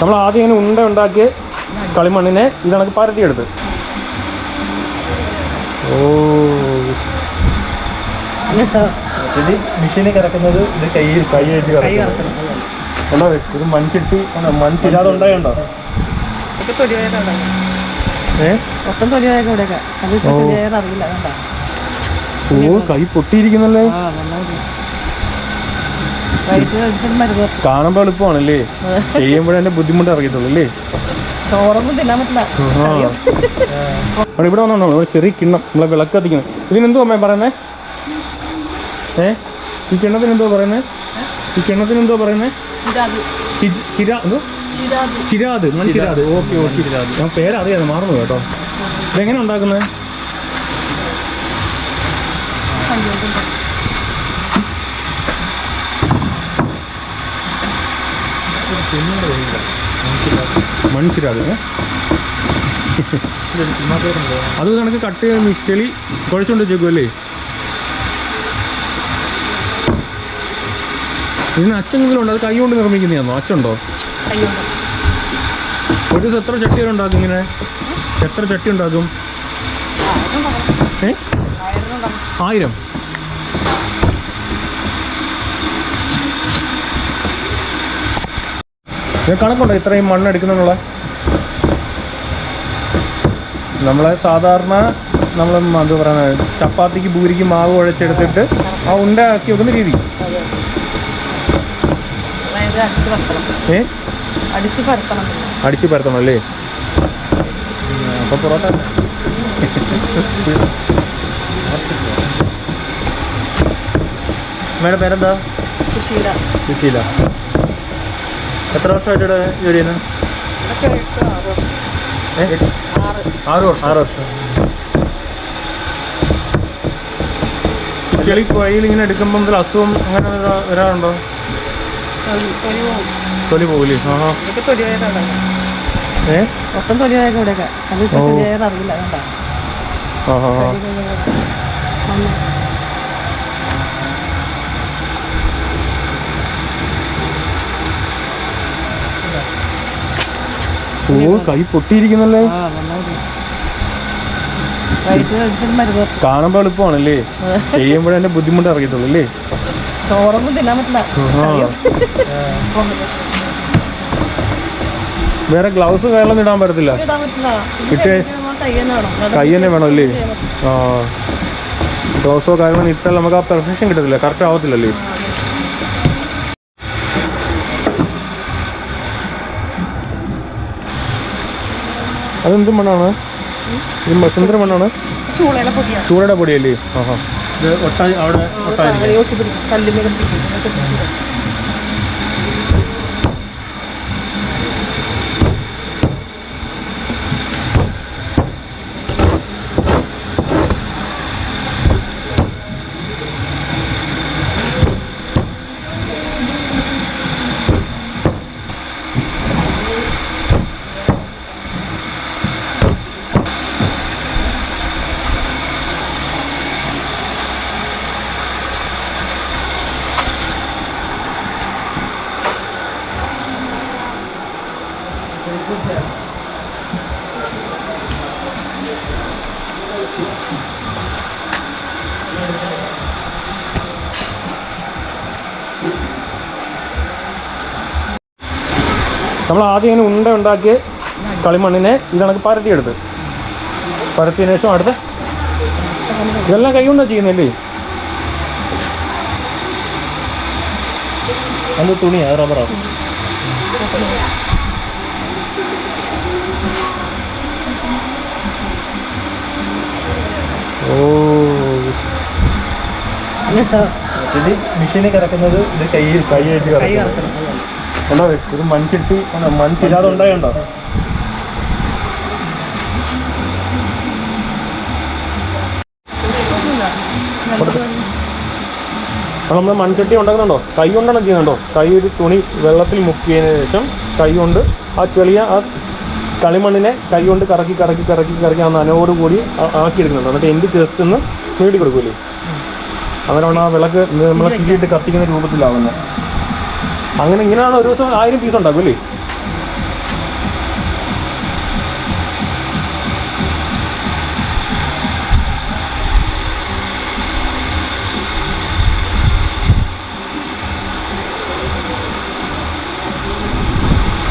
നമ്മൾ ആദ്യം ഇങ്ങനെ ഉണ്ട ഉണ്ടാക്കിയ കളിമണ്ണിനെ ഇത് കണക്ക് പരത്തിയെടുത്ത്. ഓ. മിഷീനിൽ കിടക്കുന്നത് ഇത് കൈ കൈ വെച്ച് കൈ കറക്കുന്നത് കറക്കണം കണ്ടോ? ഇത് മൺചിട്ടി മൺചിരാതെ ഉണ്ടായുണ്ടോ ഓ. കൈ അവിടെ കാണുമ്പോൾ എളുപ്പമാണല്ലേ? ചെയ്യുമ്പോഴേ ബുദ്ധിമുട്ട് അറിയത്തുള്ളൂ അല്ലേ? ചോറൊന്നും തിന്നാൻ പറ്റില്ല. ഇവിടെ വന്നോ ഒരു ചെറിയ കിണ്ണം നമ്മളെ വിളക്ക് കത്തിക്കുന്നത്. ഇതിനെന്തോ അമ്മ പറയുന്നേ? ഏ? ഈ കിണ്ണത്തിന് എന്തോ പറയുന്നേ? ഈ കിണ്ണത്തിന് എന്തോ പറയുന്നേ ചിര എന്തോ? ചിരാത്. ചിരാത് മൺ ചിരാത്. Okay okay. ഞാൻ പേരറിയാതെ മാറുന്നു കേട്ടോ. ഇതെങ്ങനെ ഉണ്ടാക്കുന്നത് ഏ? അത് കണക്ക് കട്ട് ചെയ്ത് മിസ്റ്റലി കുഴച്ചുകൊണ്ട് വെച്ചേക്കുമല്ലേ ഇതിന് അച്ചെങ്കിലും ഉണ്ട്. അത് കൈ കൊണ്ട് നിർമ്മിക്കുന്നതാണോ? അച്ചുണ്ടോ ഒരു ദിവസം എത്ര ചട്ടികൾ ഉണ്ടാക്കും ഇങ്ങനെ? എത്ര ചട്ടി ഉണ്ടാക്കും? ഏ? ആയിരം? കണക്കുണ്ടോ ഇത്രയും മണ്ണ് എടുക്കുന്നുള്ള നമ്മളെ സാധാരണ നമ്മൾ എന്താ പറയുന്നത്? ചപ്പാത്തിക്ക് പൂരിക്ക് മാവ് കുഴച്ചെടുത്തിട്ട് ആ ഉണ്ട ആക്കി വെക്കുന്ന രീതി. അടിച്ച് പരത്തണം. ഏ? അടിച്ച് പരത്തണം അടിച്ച് പരത്തണം അല്ലേ? അപ്പൊ പൊറോട്ട മേഡം പേരെന്താ? സുശീല. സുശീല. എത്ര വർഷമായിട്ട് ഇവിടെ ജോലി ചെയ്യുന്നത് ആറ് വർഷം. ആറ്. ആറ് വർഷം. ചെളി വഴിയിൽ ഇങ്ങനെ എടുക്കുമ്പോൾ എന്തെങ്കിലും അസുഖം അങ്ങനെ വരാ- വരാറുണ്ടോ? തൊലി തൊലി പോകും. തൊലി പോകില്ലേ? ആഹാ. ഏ? മൊത്തം തൊലിയായത് ഇവിടെയൊക്കെ അറിയില്ല ആഹാ. ഓ കൈ പൊട്ടിയിരിക്കുന്നല്ലേ? കാണുമ്പോൾ എളുപ്പമാണല്ലേ? ചെയ്യുമ്പോഴേ എന്റെ ബുദ്ധിമുട്ട് അറിയത്തുള്ളൂ അല്ലേ ചോറൊന്നും തിന്നാൻ പറ്റില്ല. വേറെ ഗ്ലൗസ് വെള്ളം ഇടാൻ പറ്റത്തില്ല? ഇടാൻ പറ്റില്ല. ഇട്ട് കൈ തന്നെ വേണം. അല്ലാതെ കൈ തന്നെ വേണം. അല്ലേ ആ. ഗ്ലൗസോ കാര്യങ്ങളൊന്നും ഇട്ടാൽ നമുക്ക് ആ പെർഫെക്ഷൻ കിട്ടത്തില്ല. കറക്റ്റ് ആവത്തില്ലല്ലേ? അതെന്ത് മണ്ണാണ്? ഈ മസന്ത്ര മണ്ണാണ്? ചൂടയുടെ പൊടിയല്ലേ? ആഹാ. ഇത് ഒട്ടായി അവിടെ ഒട്ടായിരിക്കും. നമ്മൾ ആദ്യം ഇങ്ങനെ ഉണ്ട ഉണ്ടാക്കി കളിമണ്ണിനെ ഇത് കണക്ക് പരത്തിയെടുത്ത്. പരത്തിയതിനു ശേഷം അടുത്ത് ഇതെല്ലാം കൈ കൊണ്ടാ ചെയ്യുന്നല്ലേ അത് തുണിയാ റബ്ബറാ മെഷീനിൽ കിടക്കുന്നത് ഇത് കൈ കൈ വെച്ച് കൈ കറക്കുന്നത് കറക്കണം കണ്ടോ ഇത്? മൺചട്ടി മൺചില്ലാതെ ഉണ്ടായുണ്ടോ? നമ്മൾ മൺചട്ടി ഉണ്ടാക്കുന്നുണ്ടോ? കൈ കൊണ്ടാണ് ചെയ്യുന്നുണ്ടോ? കൈ ഒരു തുണി വെള്ളത്തിൽ മുക്കിയതിന് ശേഷം കൈ കൊണ്ട് ആ ചെളിയ ആ കളിമണ്ണിനെ കൈ കൊണ്ട് കറക്കി കറക്കി കറക്കി കറക്കി ആ നനവോട് കൂടി ആ- ആക്കിയെടുക്കുന്നുണ്ട്. എന്നിട്ട് എന്ത് ചേർത്ത് നിന്ന് നീട്ടി കൊടുക്കൂലേ? അങ്ങനെയാണ് ആ വിളക്ക് നമ്മളെ തീയിട്ട് കത്തിക്കുന്ന രൂപത്തിലാവുന്നത് അങ്ങനെ ഇങ്ങനെയാണ് ഒരു ദിവസം ആയിരം പീസ് ഉണ്ടാക്കും അല്ലേ?